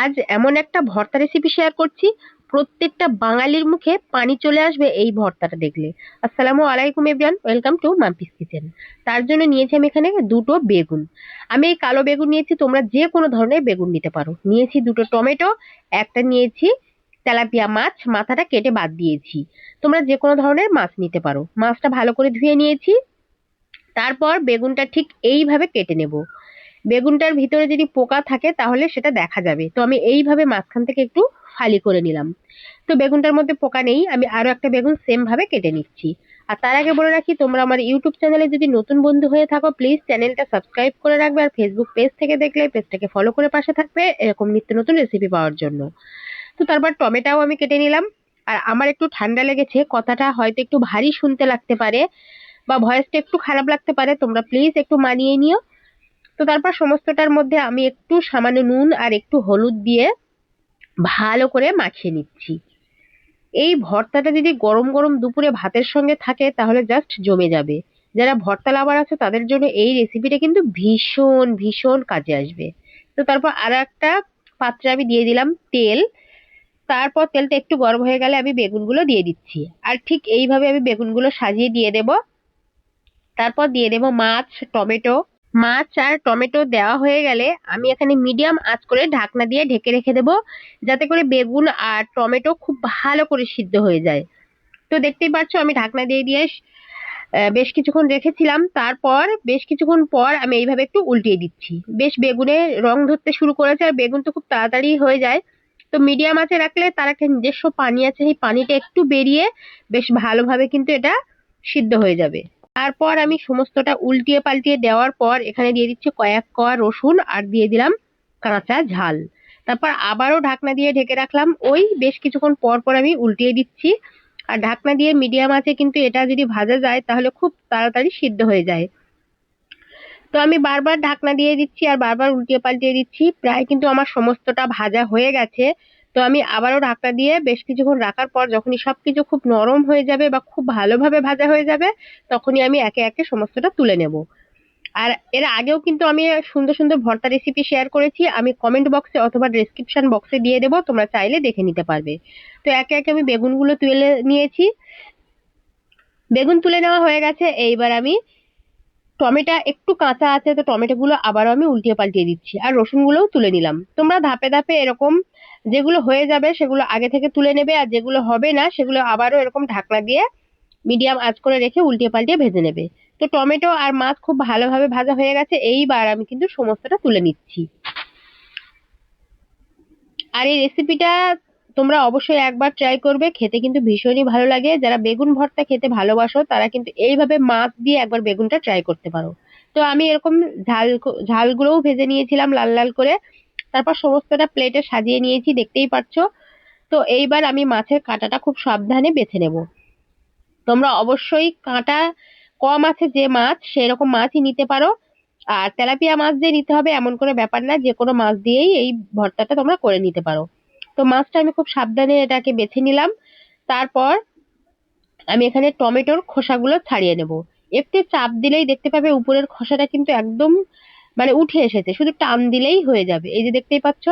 আজ এমন একটা ভর্তা রেসিপি শেয়ার করছি। প্রত্যেকটা বাঙালির মুখে পানি চলে আসবে এই ভর্তাটা দেখলে। আসসালামু আলাইকুম everyone welcome to Mampi's kitchen তার জন্য নিয়েছি আমি এখানে দুটো বেগুন। আমি এই কালো বেগুন নিয়েছি, তোমরা যে কোনো ধরনের বেগুন নিতে পারো। নিয়েছি দুটো টমেটো, একটা নিয়েছি তেলাপিয়া মাছ, মাথাটা কেটে বাদ দিয়েছি। তোমরা যে কোনো ধরনের মাছ নিতে পারো। মাছটা ভালো করে ধুয়ে নিয়েছি। তারপর বেগুনটা ঠিক এইভাবে কেটে নেব। বেগুনটার ভিতরে যদি পোকা থাকে তাহলে সেটা দেখা যাবে। তো আমি এইভাবে মাঝখান থেকে একটু ফালি করে নিলাম। তো বেগুনটার মধ্যে পোকা নেই, আমি আরও একটা বেগুন সেম ভাবে কেটে নিচ্ছি। আর তার আগে বলে রাখি, তোমরা আমার ইউটিউব চ্যানেলে যদি নতুন বন্ধু হয়ে থাকো প্লিজ চ্যানেলটা সাবস্ক্রাইব করে রাখবে আর ফেসবুক পেজ থেকে দেখলে পেজটাকে ফলো করে পাশে থাকবে এরকম নিত্য নতুন রেসিপি পাওয়ার জন্য। তো তারপর টমেটাও আমি কেটে নিলাম। আর আমার একটু ঠান্ডা লেগেছে, কথাটা হয়তো একটু ভারী শুনতে লাগতে পারে বা ভয়েসটা একটু খারাপ লাগতে পারে, তোমরা প্লিজ একটু মানিয়ে নিও। তো তারপর সমস্তটার মধ্যে আমি একটু সামান্য নুন আর একটু হলুদ দিয়ে ভালো করে মাখিয়ে নিচ্ছি। এই ভর্তাটা যদি গরম গরম দুপুরে ভাতের সঙ্গে থাকে, তাহলে জাস্ট জমে যাবে। যারা ভর্তা লাভার আছে, তাদের জন্য এই রেসিপিটা কিন্তু ভীষণ ভীষণ কাজে আসবে। তো তারপর আর একটা পাত্রে আমি দিয়ে দিলাম তেল। তারপর তেলটা একটু গরম হয়ে গেলে আমি বেগুনগুলো দিয়ে দিচ্ছি। আর ঠিক এইভাবে আমি বেগুনগুলো সাজিয়ে দিয়ে দেব। তারপর দিয়ে দেব মাছ, টমেটো মাছ আর টমেটো দেওয়া হয়ে গেলে আমি এখানে মিডিয়াম আঁচ করে ঢাকনা দিয়ে ঢেকে রেখে দেবো, যাতে করে বেগুন আর টমেটো খুব ভালো করে সিদ্ধ হয়ে যায়। তো দেখতেই পাচ্ছ আমি ঢাকনা দিয়ে দিয়ে বেশ কিছুক্ষণ রেখেছিলাম। তারপর বেশ কিছুক্ষণ পর আমি এইভাবে একটু উল্টিয়ে দিচ্ছি। বেশ বেগুনে রং ধরতে শুরু করেছে আর বেগুন তো খুব তাড়াতাড়ি হয়ে যায়। তো মিডিয়াম আঁচে রাখলে তার একটা নিজস্ব পানি আছে, সেই পানিটা একটু বেরিয়ে বেশ ভালোভাবে কিন্তু এটা সিদ্ধ হয়ে যাবে। তারপর আমি সমস্তটা উল্টিয়ে পাল্টিয়ে দেওয়ার পর এখানে দিয়ে দিচ্ছি কয়েক কোয়া রসুন আর দিয়ে দিলাম কাঁচা ঝাল। তারপর আবারও ঢাকনা দিয়ে ঢেকে রাখলাম। ওই বেশ কিছুক্ষণ পর পর আমি উল্টিয়ে দিচ্ছি। আর ঢাকনা দিয়ে মিডিয়াম আছে কিন্তু এটা যদি ভাজা যায় তাহলে খুব তাড়াতাড়ি সিদ্ধ হয়ে যায়। তো আমি বারবার ঢাকনা দিয়ে দিচ্ছি আর বারবার উল্টিয়ে পাল্টিয়ে দিচ্ছি। প্রায় কিন্তু আমার সমস্তটা ভাজা হয়ে গেছে। তো আমি আবারও ঢাকনা দিয়ে বেশ কিছুক্ষণ রাখার পর যখনই সব কিছু খুব নরম হয়ে যাবে বা খুব ভালোভাবে ভাজা হয়ে যাবে, তখনই আমি একে একে সমস্তটা তুলে নেব। আর এর আগেও কিন্তু আমি সুন্দর সুন্দর ভর্তা রেসিপি শেয়ার করেছি, আমি কমেন্ট বক্সে অথবা ডিসক্রিপশন বক্সে দিয়ে দেবো, তোমরা চাইলে দেখে নিতে পারবে। তো একে একে আমি বেগুনগুলো তুলে নিয়েছি। বেগুন তুলে নেওয়া হয়ে গেছে, এইবার আমি টমেটো একটু কাঁচা আছে, তো টমেটোগুলো আবারও আমি উল্টিয়ে পাল্টিয়ে দিচ্ছি। আর রসুনগুলোও তুলে নিলাম। তোমরা ধাপে ধাপে এরকম যেগুলো হয়ে যাবে সেগুলো আগে থেকে তুলে নেবে, আর যেগুলো হবে না সেগুলো আবারও এরকম ঢাকনা দিয়ে মিডিয়াম আঁচ করে রেখে উল্টিয়ে পাল্টিয়ে ভেজে নেবে। তো টমেটো আর মাছ খুব ভালোভাবে ভাজা হয়ে গেছে। এইবার আমি কিন্তু সমস্তটা তুলে নিচ্ছি। আর এই রেসিপিটা তোমরা অবশ্যই একবার ট্রাই করবে, খেতে কিন্তু ভীষণই ভালো লাগে। যারা বেগুন ভর্তা খেতে ভালোবাসো, তারা কিন্তু এইভাবে মাছ দিয়ে একবার বেগুনটা ট্রাই করতে পারো। তো আমি এরকম ঝাল ঝালগুলোও ভেজে নিয়েছিলাম লাল লাল করে। তারপর সমস্তটা প্লেটে সাজিয়ে নিয়েছি, দেখতেই পাচ্ছ তো এইবার আমি মাছের কাঁটাটা খুব সাবধানে বেছে নেব। তোমরা অবশ্যই কাঁটা, কম আছে যে মাছ, সেরকম মাছই নিতে পারো। আর তেলাপিয়া মাছ দিয়ে নিতে হবে, এমন কোনো ব্যাপার না, যে কোনো মাছ দিয়েই এই ভর্তাটা তোমরা করে নিতে পারো। তো মাছটা আমি খুব সাবধানে এটাকে বেছে নিলাম। তারপর আমি এখানে টমেটোর খোসাগুলো ছাড়িয়ে নেব। একটু চাপ দিলেই দেখতে পাবে উপরের খোসাটা কিন্তু একদম মানে উঠে এসেছে। শুধু টান দিলেই হয়ে যাবে। এই যে দেখতেই পাচ্ছ,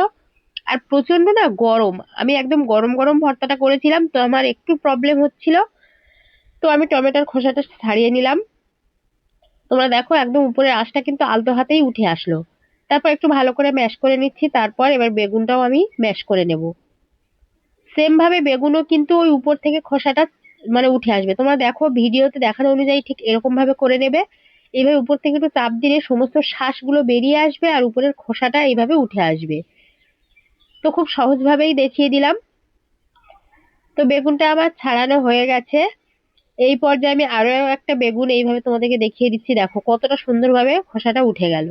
আর প্রচণ্ড না গরম। আমি একদম গরম গরম ভর্তাটা করেছিলাম, তো আমার একটু প্রবলেম হচ্ছিল। তো আমি টমেটোর খোসাটা ছাড়িয়ে নিলাম। তোমরা দেখো, একদম উপরের আঁশটা কিন্তু আলতো হাতেই উঠে আসলো। তারপর একটু ভালো করে ম্যাশ করে নিচ্ছি, তারপর এবার বেগুনটাও আমি ম্যাশ করে নেব। সেম ভাবে বেগুনও কিন্তু ওই উপর থেকে খোসাটা মানে উঠে আসবে। তোমরা দেখো ভিডিওতে দেখানো অনুযায়ী ঠিক এরকম ভাবে করে নেবে। এইভাবে উপর থেকে একটু চাপ দিলে সমস্ত শ্বাসগুলো বেরিয়ে আসবে আর উপরের খোসাটা এইভাবে উঠে আসবে। তো খুব সহজভাবেই দেখিয়ে দিলাম। তো বেগুনটা আমার ছাড়ানো হয়ে গেছে। এই পর্যায়ে আমি আরও একটা বেগুন এইভাবে তোমাদেরকে দেখিয়ে দিচ্ছি। দেখো কতটা সুন্দরভাবে খোসাটা উঠে গেল।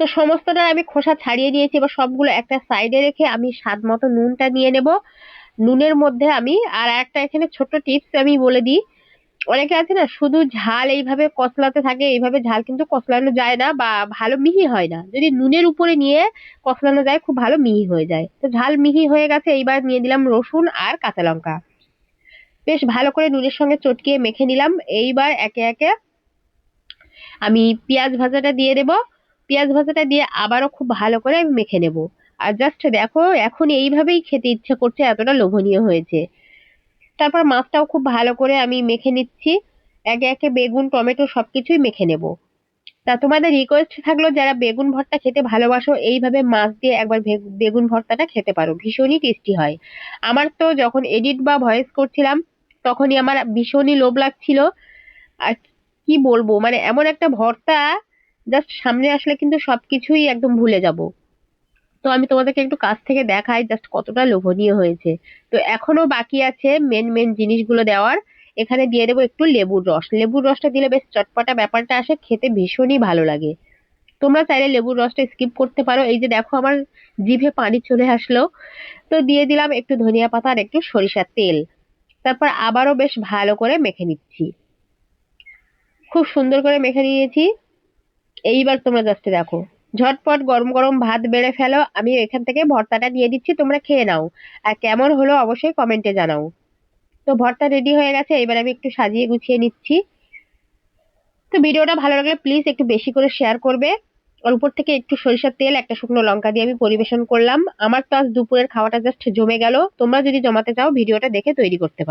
তো সমস্তটা আমি খোসা ছাড়িয়ে নিয়েছি এবার সবগুলো একটা সাইডে রেখে আমি স্বাদ মতো নুনটা নিয়ে নেব। নুনের মধ্যে আমি, আর একটা এখানে ছোট্ট টিপস আমি বলে দিই। অনেকে আছে না, শুধু ঝাল এইভাবে কসলাতে থাকে, এইভাবে ঝাল কিন্তু কসলানো যায় না বা ভালো মিহি হয় না। যদি নুনের উপরে নিয়ে কসলানো যায়, খুব ভালো মিহি হয়ে যায়। তো ঝাল মিহি হয়ে গেছে, এইবার নিয়ে দিলাম রসুন আর কাঁচা লঙ্কা। বেশ ভালো করে নুনের সঙ্গে চটকিয়ে মেখে নিলাম। এইবার একে একে আমি পেঁয়াজ ভাজাটা দিয়ে দেব। পেঁয়াজ ভাজাটা দিয়ে আবারও খুব ভালো করে আমি মেখে নেব। আর জাস্ট দেখো, এখন এইভাবেই খেতে ইচ্ছে করছে, এতটা লোভনীয় হয়েছে। তারপর মাছটাও খুব ভালো করে আমি মেখে নিচ্ছি। একে একে বেগুন, টমেটো সব কিছুই মেখে নেব। তা তোমাদের রিকোয়েস্ট থাকল, যারা বেগুন ভর্তা খেতে ভালোবাসো, এইভাবে মাছ দিয়ে একবার বেগুন ভর্তাটা খেতে পারো। ভীষণই টেস্টি হয়। আমার তো যখন এডিট বা ভয়েস করছিলাম, তখনই আমার ভীষণই লোভ লাগছিল। আর কি বলব মানে এমন একটা ভর্তা জাস্ট সামনে আসলে কিন্তু সবকিছুই একদম ভুলে যাব। তো আমি তোমাদেরকে একটু কাছ থেকে দেখাই জাস্ট কতটা লোভনীয় হয়েছে। তো এখনও বাকি আছে মেন মেন জিনিসগুলো দেওয়ার। এখানে দিয়ে দেবো একটু লেবুর রস। লেবুর রসটা দিলে বেশ চটপটা ব্যাপারটা আসে, খেতে ভীষণই ভালো লাগে। তোমরা চাইলে লেবুর রসটা স্কিপ করতে পারো। এই যে দেখো আমার জিভে পানি চলে আসলো। তো দিয়ে দিলাম একটু ধনিয়া পাতা আর একটু সরিষার তেল। তারপর আবারও বেশ ভালো করে মেখে নিচ্ছি। খুব সুন্দর করে মেখে নিয়েছি। এইবার তোমরা জাস্ট দেখো। ঝটপট গরম গরম ভাত বেড়ে ফেলো, আমি এখান থেকে ভর্তাটা দিয়ে দিচ্ছি, তোমরা খেয়ে নাও। আর কেমন হলো অবশ্যই কমেন্টে জানাও। তো ভর্তা রেডি হয়ে গেছে, এবার আমি একটু সাজিয়ে গুছিয়ে নিচ্ছি। তো ভিডিওটা ভালো লাগলে প্লিজ একটু বেশি করে শেয়ার করবে। আর উপর থেকে একটু সরিষার তেল, একটা শুকনো লঙ্কা দিয়ে আমি পরিবেশন করলাম। আমার তো আজ দুপুরের খাওয়াটা জাস্ট জমে গেল। তোমরা যদি জমাতে চাও, ভিডিওটা দেখে তৈরি করতে পারো।